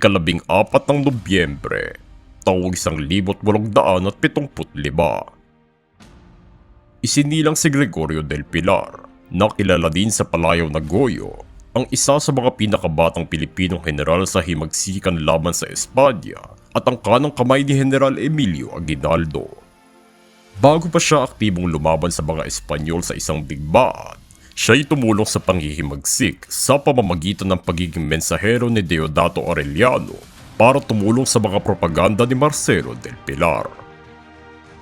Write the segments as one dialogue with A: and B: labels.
A: ikalabing apat ng Nobyembre, taong isang libot walong daan at pitongput lima. Isinilang si Gregorio del Pilar, na kilala din sa palayaw na Goyo, ang isa sa mga pinakabatang Pilipinong general sa himagsikan laban sa Espanya at ang kanang kamay ni General Emilio Aguinaldo. Bago pa siya aktibong lumaban sa mga Espanyol sa isang digmaan, siya'y tumulong sa panghihimagsik sa pamamagitan ng pagiging mensahero ni Deodato Arellano para tumulong sa mga propaganda ni Marcelo del Pilar.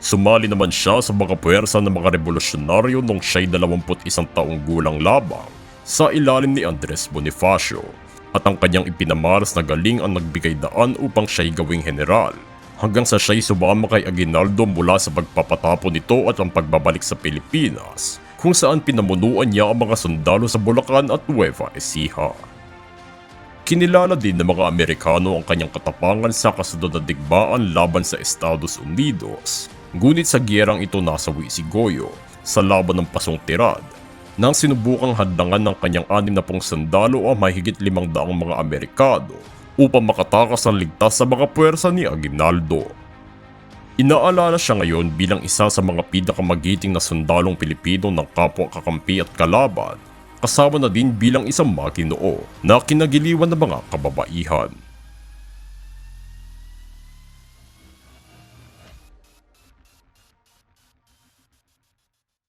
A: Sumali naman siya sa mga puwersa ng mga revolusyonaryo nung siya'y 21 taong gulang labang sa ilalim ni Andres Bonifacio at ang kanyang ipinamaras na galing ang nagbigay daan upang siya'y gawing general hanggang sa siya'y sumama kay Aguinaldo mula sa pagpapatapo nito at ang pagbabalik sa Pilipinas kung saan pinamunuan niya ang mga sundalo sa Bulacan at Nueva Ecija. Kinilala din ng mga Amerikano ang kanyang katapangan sa kasunod na digmaan laban sa Estados Unidos. Ngunit sa giyerang ito nasawi si Goyo sa laban ng Pasong Tirad nang sinubukang hadlangan ng kanyang anim na pong sundalo ang mahigit limang daang mga Amerikano upang makatakas ng ligtas sa mga puwersa ni Aguinaldo. Inaalala siya ngayon bilang isa sa mga pinakamagiting na sundalong Pilipino ng kapwa kakampi at kalaban, kasama na din bilang isang maginoo na kinagiliwan ng mga kababaihan.